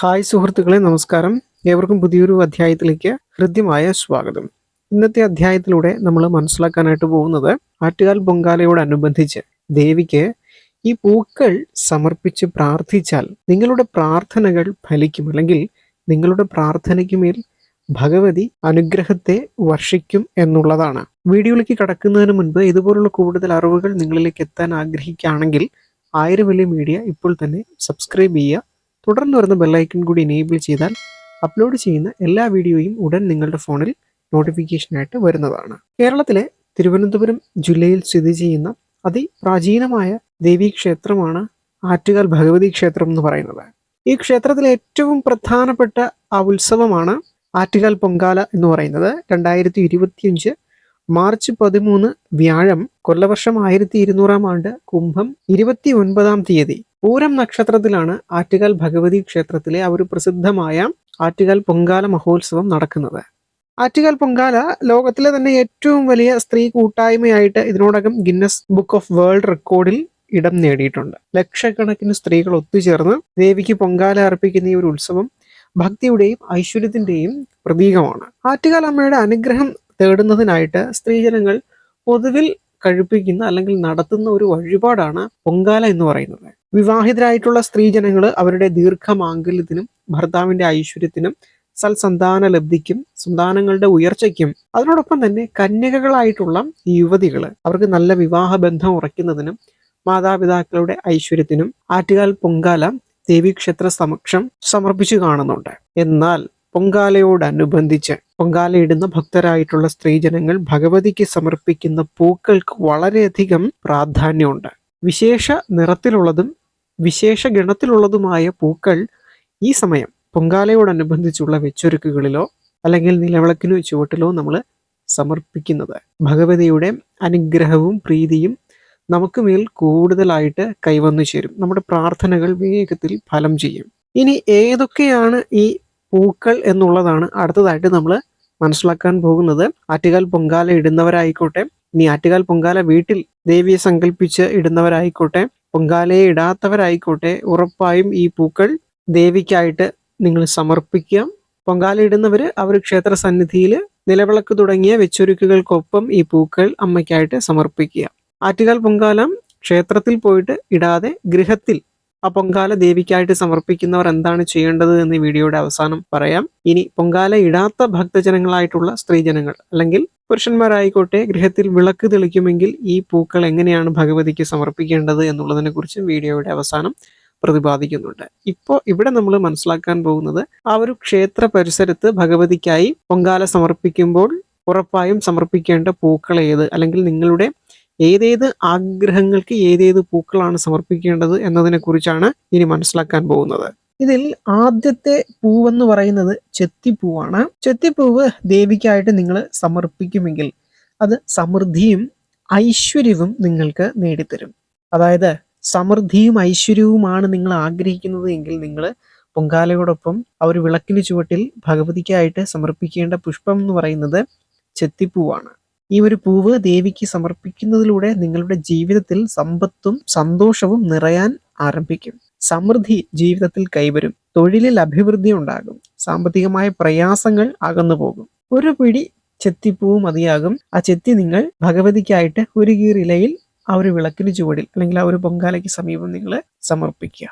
Hi സുഹൃത്തുക്കളെ നമസ്കാരം. ഏവർക്കും പുതിയൊരു അധ്യായത്തിലേക്ക് ഹൃദ്യമായ സ്വാഗതം. ഇന്നത്തെ അധ്യായത്തിലൂടെ നമ്മൾ മനസ്സിലാക്കാനായിട്ട് പോകുന്നത് ആറ്റുകാൽ പൊങ്കാലയോടനുബന്ധിച്ച് ദേവിക്ക് ഈ പൂക്കൾ സമർപ്പിച്ച് പ്രാർത്ഥിച്ചാൽ നിങ്ങളുടെ പ്രാർത്ഥനകൾ ഫലിക്കും അല്ലെങ്കിൽ നിങ്ങളുടെ പ്രാർത്ഥനയ്ക്ക് മേൽ ഭഗവതി അനുഗ്രഹത്തെ വർഷിക്കും എന്നുള്ളതാണ്. വീഡിയോയിലേക്ക് കടക്കുന്നതിന് മുൻപ് ഇതുപോലുള്ള കൂടുതൽ അറിവുകൾ നിങ്ങളിലേക്ക് എത്താൻ ആഗ്രഹിക്കുകയാണെങ്കിൽ ആയിരം വലിയ മീഡിയ ഇപ്പോൾ തന്നെ സബ്സ്ക്രൈബ് ചെയ്യുക. തുടർന്ന് വരുന്ന ബെല്ലൈക്കൺ കൂടി എനേബിൾ ചെയ്താൽ അപ്ലോഡ് ചെയ്യുന്ന എല്ലാ വീഡിയോയും ഉടൻ നിങ്ങളുടെ ഫോണിൽ നോട്ടിഫിക്കേഷനായിട്ട് വരുന്നതാണ്. കേരളത്തിലെ തിരുവനന്തപുരം ജില്ലയിൽ സ്ഥിതി ചെയ്യുന്ന അതിപ്രാചീനമായ ദേവീക്ഷേത്രമാണ് ആറ്റുകാൽ ഭഗവതി ക്ഷേത്രം എന്ന് പറയുന്നത്. ഈ ക്ഷേത്രത്തിലെ ഏറ്റവും പ്രധാനപ്പെട്ട ആ ഉത്സവമാണ് ആറ്റുകാൽ പൊങ്കാല എന്ന് പറയുന്നത്. രണ്ടായിരത്തി ഇരുപത്തിയഞ്ച് മാർച്ച് പതിമൂന്ന് വ്യാഴം കൊല്ലവർഷം ആയിരത്തി ഇരുന്നൂറാം ആണ്ട് കുംഭം ഇരുപത്തി ഒൻപതാം തീയതി പൂരം നക്ഷത്രത്തിലാണ് ആറ്റുകാൽ ഭഗവതി ക്ഷേത്രത്തിലെ ഒരു പ്രസിദ്ധമായ ആറ്റുകാൽ പൊങ്കാല മഹോത്സവം നടക്കുന്നത്. ആറ്റുകാൽ പൊങ്കാല ലോകത്തിലെ തന്നെ ഏറ്റവും വലിയ സ്ത്രീ കൂട്ടായ്മയായിട്ട് ഇതിനോടകം ഗിന്നസ് ബുക്ക് ഓഫ് വേൾഡ് റെക്കോർഡിൽ ഇടം നേടിയിട്ടുണ്ട്. ലക്ഷക്കണക്കിന് സ്ത്രീകൾ ഒത്തുചേർന്ന് ദേവിക്ക് പൊങ്കാല അർപ്പിക്കുന്ന ഈ ഒരു ഉത്സവം ഭക്തിയുടെയും ഐശ്വര്യത്തിന്റെയും പ്രതീകമാണ്. ആറ്റുകാൽ അമ്മയുടെ അനുഗ്രഹം തേടുന്നതിനായിട്ട് സ്ത്രീജനങ്ങൾ പൊതുവിൽ കഴിപ്പിക്കുന്ന അല്ലെങ്കിൽ നടത്തുന്ന ഒരു വഴിപാടാണ് പൊങ്കാല എന്ന് പറയുന്നത്. വിവാഹിതരായിട്ടുള്ള സ്ത്രീജനങ്ങൾ അവരുടെ ദീർഘമാംഗല്യത്തിനും ഭർത്താവിന്റെ ഐശ്വര്യത്തിനും സൽസന്താന ലബ്ധിക്കും സന്താനങ്ങളുടെ ഉയർച്ചയ്ക്കും അതിനോടൊപ്പം തന്നെ കന്യകകളായിട്ടുള്ള യുവതികൾ അവർക്ക് നല്ല വിവാഹ ബന്ധം ഉറയ്ക്കുന്നതിനും മാതാപിതാക്കളുടെ ഐശ്വര്യത്തിനും ആറ്റുകാൽ പൊങ്കാല ദേവീക്ഷേത്ര സമക്ഷം സമർപ്പിച്ചു കാണുന്നുണ്ട്. എന്നാൽ പൊങ്കാലയോടനുബന്ധിച്ച് പൊങ്കാലയിടുന്ന ഭക്തരായിട്ടുള്ള സ്ത്രീജനങ്ങൾ ഭഗവതിക്ക് സമർപ്പിക്കുന്ന പൂക്കൾക്ക് വളരെയധികം പ്രാധാന്യമുണ്ട്. വിശേഷ നിറത്തിലുള്ളതും വിശേഷ ഗണത്തിലുള്ളതുമായ പൂക്കൾ ഈ സമയം പൊങ്കാലയോടനുബന്ധിച്ചുള്ള വെച്ചൊരുക്കുകളിലോ അല്ലെങ്കിൽ നിലവിളക്കിനു ചുവട്ടിലോ നമ്മൾ സമർപ്പിക്കുന്നത്. ഭഗവതിയുടെ അനുഗ്രഹവും പ്രീതിയും നമുക്ക് മേൽ കൂടുതലായിട്ട് കൈവന്നു ചേരും. നമ്മുടെ പ്രാർത്ഥനകൾ വേഗത്തിൽ ഫലം ചെയ്യും. ഇനി ഏതൊക്കെയാണ് ഈ പൂക്കൾ എന്നുള്ളതാണ് അടുത്തതായിട്ട് നമ്മൾ മനസ്സിലാക്കാൻ പോകുന്നത്. ആറ്റുകാൽ പൊങ്കാല ഇടുന്നവരായിക്കോട്ടെ ഇനി ആറ്റുകാൽ പൊങ്കാല വീട്ടിൽ ദേവിയെ സങ്കല്പിച്ച് ഇടുന്നവരായിക്കോട്ടെ പൊങ്കാലയെ ഇടാത്തവരായിക്കോട്ടെ ഉറപ്പായും ഈ പൂക്കൾ ദേവിക്കായിട്ട് നിങ്ങൾ സമർപ്പിക്കുക പൊങ്കാല ഇടുന്നവർ അവർ ക്ഷേത്ര സന്നിധിയിൽ നിലവിളക്ക് തുടങ്ങിയ വെച്ചൊരുക്കുകൾക്കൊപ്പം ഈ പൂക്കൾ അമ്മയ്ക്കായിട്ട് സമർപ്പിക്കുക. ആറ്റുകാൽ പൊങ്കാലം ക്ഷേത്രത്തിൽ പോയിട്ട് ഇടാതെ ഗൃഹത്തിൽ ആ പൊങ്കാല ദേവിക്കായിട്ട് സമർപ്പിക്കുന്നവർ എന്താണ് ചെയ്യേണ്ടത് എന്ന് വീഡിയോയുടെ അവസാനം പറയാം. ഇനി പൊങ്കാല ഇടാത്ത ഭക്തജനങ്ങളായിട്ടുള്ള സ്ത്രീജനങ്ങൾ അല്ലെങ്കിൽ പുരുഷന്മാരായിക്കോട്ടെ ഗൃഹത്തിൽ വിളക്ക് തെളിക്കുമെങ്കിൽ ഈ പൂക്കൾ എങ്ങനെയാണ് ഭഗവതിക്ക് സമർപ്പിക്കേണ്ടത് എന്നുള്ളതിനെ കുറിച്ചും വീഡിയോയുടെ അവസാനം പ്രതിപാദിക്കുന്നുണ്ട്. ഇപ്പോൾ ഇവിടെ നമ്മൾ മനസ്സിലാക്കാൻ പോകുന്നത് ആ ഒരു ക്ഷേത്ര പരിസരത്ത് ഭഗവതിക്കായി പൊങ്കാല സമർപ്പിക്കുമ്പോൾ ഉറപ്പായും സമർപ്പിക്കേണ്ട പൂക്കൾ ഏത്? അല്ലെങ്കിൽ നിങ്ങളുടെ ഏതേത് ആഗ്രഹങ്ങൾക്ക് ഏതേത് പൂക്കളാണ് സമർപ്പിക്കേണ്ടത് എന്നതിനെ കുറിച്ചാണ് ഇനി മനസ്സിലാക്കാൻ പോകുന്നത്. ഇതിൽ ആദ്യത്തെ പൂവെന്ന് പറയുന്നത് ചെത്തിപ്പൂവാണ്. ചെത്തിപ്പൂവ് ദേവിക്കായിട്ട് നിങ്ങൾ സമർപ്പിക്കുമെങ്കിൽ അത് സമൃദ്ധിയും ഐശ്വര്യവും നിങ്ങൾക്ക് നേടിത്തരും. അതായത് സമൃദ്ധിയും ഐശ്വര്യവുമാണ് നിങ്ങൾ ആഗ്രഹിക്കുന്നത് എങ്കിൽ നിങ്ങൾ പൊങ്കാലയോടൊപ്പം ആ ഒരു വിളക്കിന് ചുവട്ടിൽ ഭഗവതിക്കായിട്ട് സമർപ്പിക്കേണ്ട പുഷ്പം എന്ന് പറയുന്നത് ചെത്തിപ്പൂവാണ്. ഈ ഒരു പൂവ് ദേവിക്ക് സമർപ്പിക്കുന്നതിലൂടെ നിങ്ങളുടെ ജീവിതത്തിൽ സമ്പത്തും സന്തോഷവും നിറയാൻ ആരംഭിക്കും. സമൃദ്ധി ജീവിതത്തിൽ കൈവരും. തൊഴിലിൽ അഭിവൃദ്ധി ഉണ്ടാകും. സാമ്പത്തികമായ പ്രയാസങ്ങൾ അകന്നു പോകും. ഒരു പിടി ചെത്തിപ്പൂവ് മതിയാകും. ആ ചെത്തി നിങ്ങൾ ഭഗവതിക്കായിട്ട് ഒരു കീറിലയിൽ ആ ഒരു വിളക്കിന് ചുവടിൽ അല്ലെങ്കിൽ ആ ഒരു പൊങ്കാലയ്ക്ക് സമീപം നിങ്ങൾ സമർപ്പിക്കുക.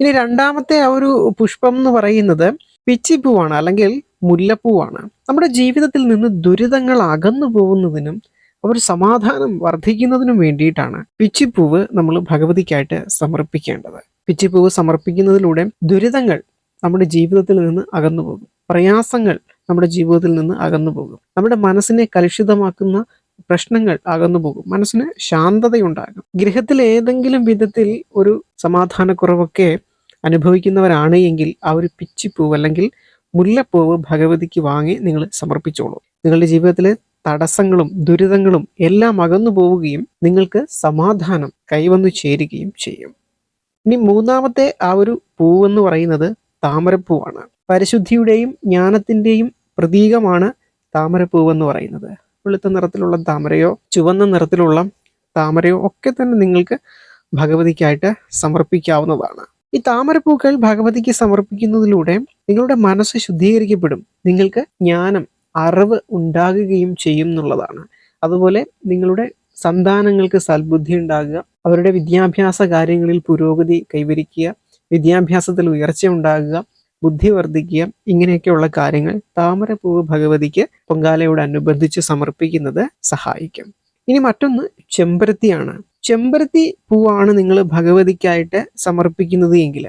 ഇനി രണ്ടാമത്തെ ആ ഒരു പുഷ്പം എന്ന് പറയുന്നത് പിച്ചിപ്പൂവാണ്. അല്ലെങ്കിൽ മുല്ലപ്പൂവാണ്. നമ്മുടെ ജീവിതത്തിൽ നിന്ന് ദുരിതങ്ങൾ അകന്നു പോകുന്നതിനും ഒരു സമാധാനം വർദ്ധിക്കുന്നതിനും വേണ്ടിയിട്ടാണ് പിച്ചിപ്പൂവ് നമ്മൾ ഭഗവതിക്കായിട്ട് സമർപ്പിക്കേണ്ടത്. പിച്ചിപ്പൂവ് സമർപ്പിക്കുന്നതിലൂടെ ദുരിതങ്ങൾ നമ്മുടെ ജീവിതത്തിൽ നിന്ന് അകന്നു പോകും. പ്രയാസങ്ങൾ നമ്മുടെ ജീവിതത്തിൽ നിന്ന് അകന്നു പോകും. നമ്മുടെ മനസ്സിനെ കലുഷിതമാക്കുന്ന പ്രശ്നങ്ങൾ അകന്നു പോകും. മനസ്സിന് ശാന്തതയുണ്ടാകും. ഗൃഹത്തിൽ ഏതെങ്കിലും വിധത്തിൽ ഒരു സമാധാനക്കുറവൊക്കെ അനുഭവിക്കുന്നവരാണ് എങ്കിൽ ആ ഒരു പിച്ചിപ്പൂവ് അല്ലെങ്കിൽ മുല്ലപ്പൂവ് ഭഗവതിക്ക് വാങ്ങി നിങ്ങൾ സമർപ്പിച്ചോളൂ. നിങ്ങളുടെ ജീവിതത്തിലെ തടസ്സങ്ങളും ദുരിതങ്ങളും എല്ലാം അകന്നു പോവുകയും നിങ്ങൾക്ക് സമാധാനം കൈവന്നു ചേരുകയും ചെയ്യും. ഇനി മൂന്നാമത്തെ ആ ഒരു പൂവെന്ന് പറയുന്നത് താമരപ്പൂവാണ്. പരിശുദ്ധിയുടെയും ജ്ഞാനത്തിന്റെയും പ്രതീകമാണ് താമരപ്പൂവെന്ന് പറയുന്നത്. വെളുത്ത നിറത്തിലുള്ള താമരയോ ചുവന്ന നിറത്തിലുള്ള താമരയോ ഒക്കെ തന്നെ നിങ്ങൾക്ക് ഭഗവതിക്കായിട്ട് സമർപ്പിക്കാവുന്നതാണ്. ഈ താമരപ്പൂക്കൾ ഭഗവതിക്ക് സമർപ്പിക്കുന്നതിലൂടെ നിങ്ങളുടെ മനസ്സ് ശുദ്ധീകരിക്കപ്പെടും. നിങ്ങൾക്ക് ജ്ഞാനം അറിവ് ഉണ്ടാകുകയും ചെയ്യും എന്നുള്ളതാണ്. അതുപോലെ നിങ്ങളുടെ സന്താനങ്ങൾക്ക് സൽബുദ്ധി ഉണ്ടാകുക അവരുടെ വിദ്യാഭ്യാസ കാര്യങ്ങളിൽ പുരോഗതി കൈവരിക്കുക വിദ്യാഭ്യാസത്തിൽ ഉയർച്ച ഉണ്ടാകുക ബുദ്ധി വർദ്ധിക്കുക ഇങ്ങനെയൊക്കെയുള്ള കാര്യങ്ങൾ താമരപ്പൂവ് ഭഗവതിക്ക് പൊങ്കാലയോടനുബന്ധിച്ച് സമർപ്പിക്കുന്നത് സഹായിക്കും. ഇനി മറ്റൊന്ന് ചെമ്പരത്തിയാണ്. ചെമ്പരത്തി പൂവാണ് നിങ്ങൾ ഭഗവതിക്കായിട്ട് സമർപ്പിക്കുന്നത് എങ്കിൽ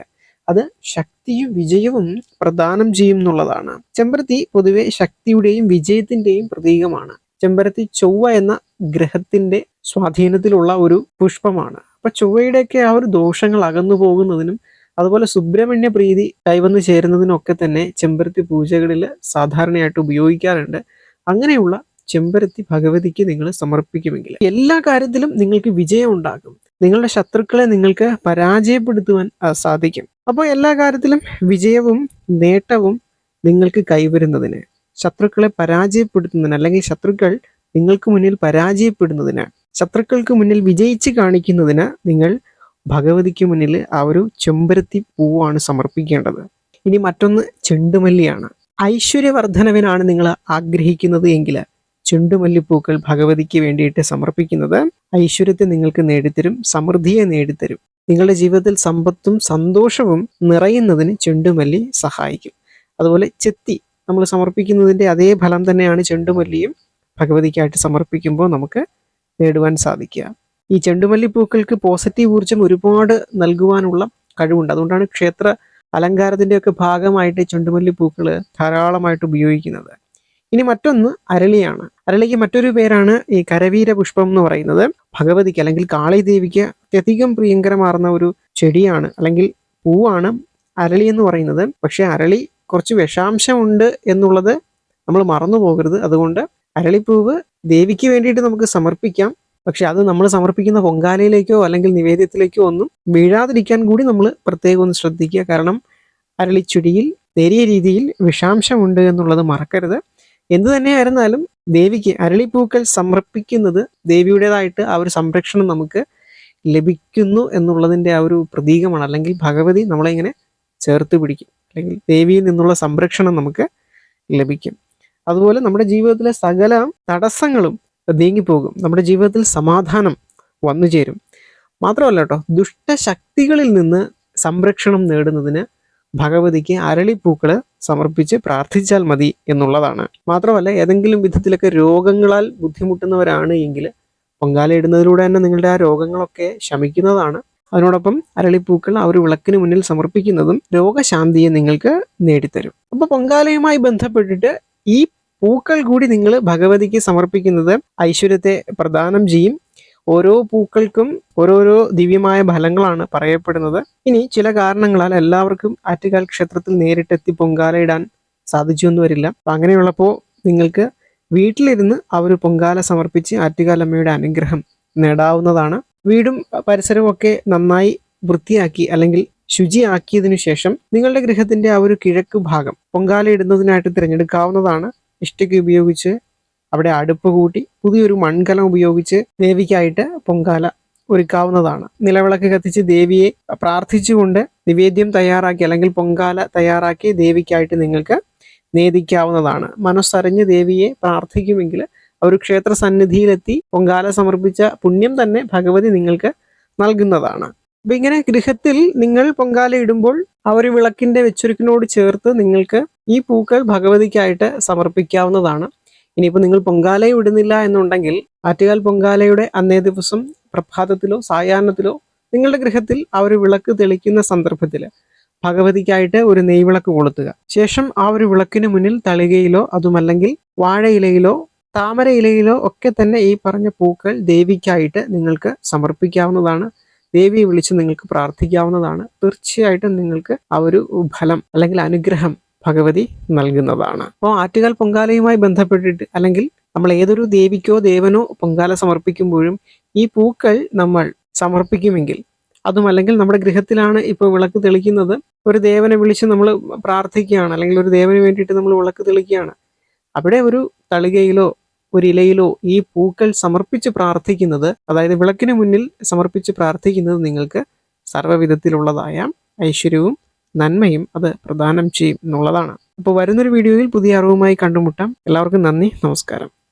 അത് ശക്തിയും വിജയവും പ്രദാനം ചെയ്യും എന്നുള്ളതാണ്. ചെമ്പരത്തി പൊതുവെ ശക്തിയുടെയും വിജയത്തിന്റെയും പ്രതീകമാണ്. ചെമ്പരത്തി ചൊവ്വ എന്ന ഗ്രഹത്തിന്റെ സ്വാധീനത്തിലുള്ള ഒരു പുഷ്പമാണ്. അപ്പൊ ചൊവ്വയുടെയൊക്കെ ആ ഒരു ദോഷങ്ങൾ അകന്നു പോകുന്നതിനും അതുപോലെ സുബ്രഹ്മണ്യ പ്രീതി കൈവന്നു ചേരുന്നതിനൊക്കെ തന്നെ ചെമ്പരത്തി പൂജകളിൽ സാധാരണയായിട്ട് ഉപയോഗിക്കാറുണ്ട്. അങ്ങനെയുള്ള ചെമ്പരത്തി ഭഗവതിക്ക് നിങ്ങൾ സമർപ്പിക്കുമെങ്കിൽ എല്ലാ കാര്യത്തിലും നിങ്ങൾക്ക് വിജയം ഉണ്ടാകും നിങ്ങളുടെ ശത്രുക്കളെ നിങ്ങൾക്ക് പരാജയപ്പെടുത്തുവാൻ സാധിക്കും. അപ്പോൾ എല്ലാ കാര്യത്തിലും വിജയവും നേട്ടവും നിങ്ങൾക്ക് കൈവരുന്നതിന് ശത്രുക്കളെ പരാജയപ്പെടുത്തുന്നതിന് അല്ലെങ്കിൽ ശത്രുക്കൾ നിങ്ങൾക്ക് മുന്നിൽ പരാജയപ്പെടുന്നതിന് ശത്രുക്കൾക്ക് മുന്നിൽ വിജയിച്ച് കാണിക്കുന്നതിന് നിങ്ങൾ ഭഗവതിക്ക് മുന്നിൽ ആ ഒരു ചെമ്പരത്തി പൂവാണ് സമർപ്പിക്കേണ്ടത്. ഇനി മറ്റൊന്ന് ചെണ്ടുമല്ലിയാണ്. ഐശ്വര്യവർദ്ധനവിനാണ് നിങ്ങൾ ആഗ്രഹിക്കുന്നത് എങ്കിൽ ചെണ്ടുമല്ലിപ്പൂക്കൾ ഭഗവതിക്ക് വേണ്ടിയിട്ട് സമർപ്പിക്കുന്നത് ഐശ്വര്യത്തെ നിങ്ങൾക്ക് നേടിത്തരും സമൃദ്ധിയെ നേടിത്തരും. നിങ്ങളുടെ ജീവിതത്തിൽ സമ്പത്തും സന്തോഷവും നിറയുന്നതിന് ചെണ്ടുമല്ലി സഹായിക്കും. അതുപോലെ ചെത്തി നമ്മൾ സമർപ്പിക്കുന്നതിന്റെ അതേ ഫലം തന്നെയാണ് ചെണ്ടുമല്ലിയും ഭഗവതിക്കായിട്ട് സമർപ്പിക്കുമ്പോൾ നമുക്ക് നേടുവാൻ സാധിക്കുക. ഈ ചെണ്ടുമല്ലിപ്പൂക്കൾക്ക് പോസിറ്റീവ് ഊർജം ഒരുപാട് നൽകുവാനുള്ള കഴിവുണ്ട്. അതുകൊണ്ടാണ് ക്ഷേത്ര അലങ്കാരത്തിന്റെയൊക്കെ ഭാഗമായിട്ട് ചെണ്ടുമല്ലിപ്പൂക്കൾ ധാരാളമായിട്ട് ഉപയോഗിക്കുന്നത്. ഇനി മറ്റൊന്ന് അരളിയാണ്. അരളിക്ക് മറ്റൊരു പേരാണ് ഈ കരവീര പുഷ്പം എന്ന് പറയുന്നത്. ഭഗവതിക്ക് അല്ലെങ്കിൽ കാളിദേവിക്ക് അത്യധികം പ്രിയങ്കരമാർന്ന ഒരു ചെടിയാണ് അല്ലെങ്കിൽ പൂവാണ് അരളി എന്ന് പറയുന്നത്. പക്ഷേ അരളി കുറച്ച് വിഷാംശമുണ്ട് എന്നുള്ളത് നമ്മൾ മറന്നു പോകരുത്. അതുകൊണ്ട് അരളിപ്പൂവ് ദേവിക്ക് വേണ്ടിയിട്ട് നമുക്ക് സമർപ്പിക്കാം. പക്ഷെ അത് നമ്മൾ സമർപ്പിക്കുന്ന പൊങ്കാലയിലേക്കോ അല്ലെങ്കിൽ നിവേദ്യത്തിലേക്കോ ഒന്നും വീഴാതിരിക്കാൻ കൂടി നമ്മൾ പ്രത്യേകം ഒന്ന് ശ്രദ്ധിക്കുക. കാരണം അരളിച്ചെടിയിൽ നേരിയ രീതിയിൽ വിഷാംശമുണ്ട് എന്നുള്ളത് മറക്കരുത്. എന്തു തന്നെയായിരുന്നാലും ദേവിക്ക് അരളിപ്പൂക്കൾ സമർപ്പിക്കുന്നത് ദേവിയുടേതായിട്ട് ആ ഒരു സംരക്ഷണം നമുക്ക് ലഭിക്കുന്നു എന്നുള്ളതിന്റെ ആ ഒരു പ്രതീകമാണ്. അല്ലെങ്കിൽ ഭഗവതി നമ്മളെ ഇങ്ങനെ ചേർത്ത് പിടിക്കും. അല്ലെങ്കിൽ ദേവിയിൽ നിന്നുള്ള സംരക്ഷണം നമുക്ക് ലഭിക്കും. അതുപോലെ നമ്മുടെ ജീവിതത്തിലെ സകല തടസ്സങ്ങളും നീങ്ങിപ്പോകും. നമ്മുടെ ജീവിതത്തിൽ സമാധാനം വന്നു ചേരും മാത്രമല്ല കേട്ടോ ദുഷ്ടശക്തികളിൽ നിന്ന് സംരക്ഷണം നേടുന്നതിന് ഭഗവതിക്ക് അരളിപ്പൂക്കൾ സമർപ്പിച്ച് പ്രാർത്ഥിച്ചാൽ മതി എന്നുള്ളതാണ്. മാത്രമല്ല ഏതെങ്കിലും വിധത്തിലൊക്കെ രോഗങ്ങളാൽ ബുദ്ധിമുട്ടുന്നവരാണ് എങ്കിൽ പൊങ്കാലയിടുന്നതിലൂടെ തന്നെ നിങ്ങളുടെ ആ രോഗങ്ങളൊക്കെ ശമിക്കുന്നതാണ്. അതിനോടൊപ്പം അരളിപ്പൂക്കൾ ആ ഒരു വിളക്കിന് മുന്നിൽ സമർപ്പിക്കുന്നതും രോഗശാന്തിയെ നിങ്ങൾക്ക് നേടിത്തരും. അപ്പോൾ പൊങ്കാലയുമായി ബന്ധപ്പെട്ടിട്ട് ഈ പൂക്കൾ കൂടി നിങ്ങൾ ഭഗവതിക്ക് സമർപ്പിക്കുന്നത് ഐശ്വര്യത്തെ പ്രദാനം ചെയ്യും. ഓരോ പൂക്കൾക്കും ഓരോരോ ദിവ്യമായ ഫലങ്ങളാണ് പറയപ്പെടുന്നത്. ഇനി ചില കാരണങ്ങളാൽ എല്ലാവർക്കും ആറ്റുകാൽ ക്ഷേത്രത്തിൽ നേരിട്ടെത്തി പൊങ്കാലയിടാൻ സാധിച്ചു എന്ന് വരില്ല അപ്പൊ അങ്ങനെയുള്ളപ്പോൾ നിങ്ങൾക്ക് വീട്ടിലിരുന്ന് ഒരു പൊങ്കാല സമർപ്പിച്ച് ആറ്റുകാലമ്മയുടെ അനുഗ്രഹം നേടാവുന്നതാണ്. വീടും പരിസരവും ഒക്കെ നന്നായി വൃത്തിയാക്കി അല്ലെങ്കിൽ ശുചിയാക്കിയതിനു ശേഷം നിങ്ങളുടെ ഗൃഹത്തിന്റെ ആ ഒരു കിഴക്ക് ഭാഗം പൊങ്കാല ഇടുന്നതിനായിട്ട് തിരഞ്ഞെടുക്കാവുന്നതാണ്. ഇഷ്ടിക ഉപയോഗിച്ച് അവിടെ അടുപ്പ് കൂട്ടി പുതിയൊരു മൺകലം ഉപയോഗിച്ച് ദേവിക്കായിട്ട് പൊങ്കാല ഒരുക്കാവുന്നതാണ്. നിലവിളക്ക് കത്തിച്ച് ദേവിയെ പ്രാർത്ഥിച്ചുകൊണ്ട് നിവേദ്യം തയ്യാറാക്കി അല്ലെങ്കിൽ പൊങ്കാല തയ്യാറാക്കി ദേവിക്കായിട്ട് നിങ്ങൾക്ക് നേദിക്കാവുന്നതാണ്. മനസ്സറിഞ്ഞ് ദേവിയെ പ്രാർത്ഥിക്കുമെങ്കിൽ ഒരു ക്ഷേത്ര സന്നിധിയിലെത്തി പൊങ്കാല സമർപ്പിച്ച പുണ്യം തന്നെ ഭഗവതി നിങ്ങൾക്ക് നൽകുന്നതാണ്. അപ്പൊ ഇങ്ങനെ ഗൃഹത്തിൽ നിങ്ങൾ പൊങ്കാല ഇടുമ്പോൾ ആ ഒരു വിളക്കിന്റെ വെച്ചൊരുക്കിനോട് ചേർത്ത് നിങ്ങൾക്ക് ഈ പൂക്കൾ ഭഗവതിക്കായിട്ട് സമർപ്പിക്കാവുന്നതാണ്. ഇനിയിപ്പോൾ നിങ്ങൾ പൊങ്കാല ഇടുന്നില്ല എന്നുണ്ടെങ്കിൽ ആറ്റുകാൽ പൊങ്കാലയുടെ അന്നേ ദിവസം പ്രഭാതത്തിലോ സായാഹ്നത്തിലോ നിങ്ങളുടെ ഗൃഹത്തിൽ ആ ഒരു വിളക്ക് തെളിക്കുന്ന സന്ദർഭത്തിൽ ഭഗവതിക്കായിട്ട് ഒരു നെയ്വിളക്ക് കൊളുത്തുക. ശേഷം ആ ഒരു വിളക്കിന് മുന്നിൽ തളികയിലോ അതുമല്ലെങ്കിൽ വാഴയിലയിലോ താമര ഇലയിലോ ഒക്കെ തന്നെ ഈ പറഞ്ഞ പൂക്കൾ ദേവിക്കായിട്ട് നിങ്ങൾക്ക് സമർപ്പിക്കാവുന്നതാണ്. ദേവിയെ വിളിച്ച് നിങ്ങൾക്ക് പ്രാർത്ഥിക്കാവുന്നതാണ്. തീർച്ചയായിട്ടും നിങ്ങൾക്ക് ആ ഒരു ഫലം അല്ലെങ്കിൽ അനുഗ്രഹം ഭഗവതി നൽകുന്നതാണ്. അപ്പോൾ ആറ്റുകാൽ പൊങ്കാലയുമായി ബന്ധപ്പെട്ടിട്ട് അല്ലെങ്കിൽ നമ്മൾ ഏതൊരു ദേവിക്കോ ദേവനോ പൊങ്കാല സമർപ്പിക്കുമ്പോഴും ഈ പൂക്കൾ നമ്മൾ സമർപ്പിക്കുമെങ്കിൽ അതുമല്ലെങ്കിൽ നമ്മുടെ ഗൃഹത്തിലാണ് ഇപ്പോൾ വിളക്ക് തെളിക്കുന്നത് ഒരു ദേവനെ വിളിച്ച് നമ്മൾ പ്രാർത്ഥിക്കുകയാണ് അല്ലെങ്കിൽ ഒരു ദേവന് വേണ്ടിയിട്ട് നമ്മൾ വിളക്ക് തെളിക്കുകയാണ്. അവിടെ ഒരു തളികയിലോ ഒരു ഇലയിലോ ഈ പൂക്കൾ സമർപ്പിച്ച് പ്രാർത്ഥിക്കുന്നത് അതായത് വിളക്കിന് മുന്നിൽ സമർപ്പിച്ച് പ്രാർത്ഥിക്കുന്നത് നിങ്ങൾക്ക് സർവവിധത്തിലുള്ളതായ ഐശ്വര്യവും നന്മയും അത് പ്രദാനം ചെയ്യും എന്നുള്ളതാണ്. അപ്പോൾ വരുന്നൊരു വീഡിയോയിൽ പുതിയ അറിവുമായി കണ്ടുമുട്ടാം. എല്ലാവർക്കും നന്ദി നമസ്കാരം.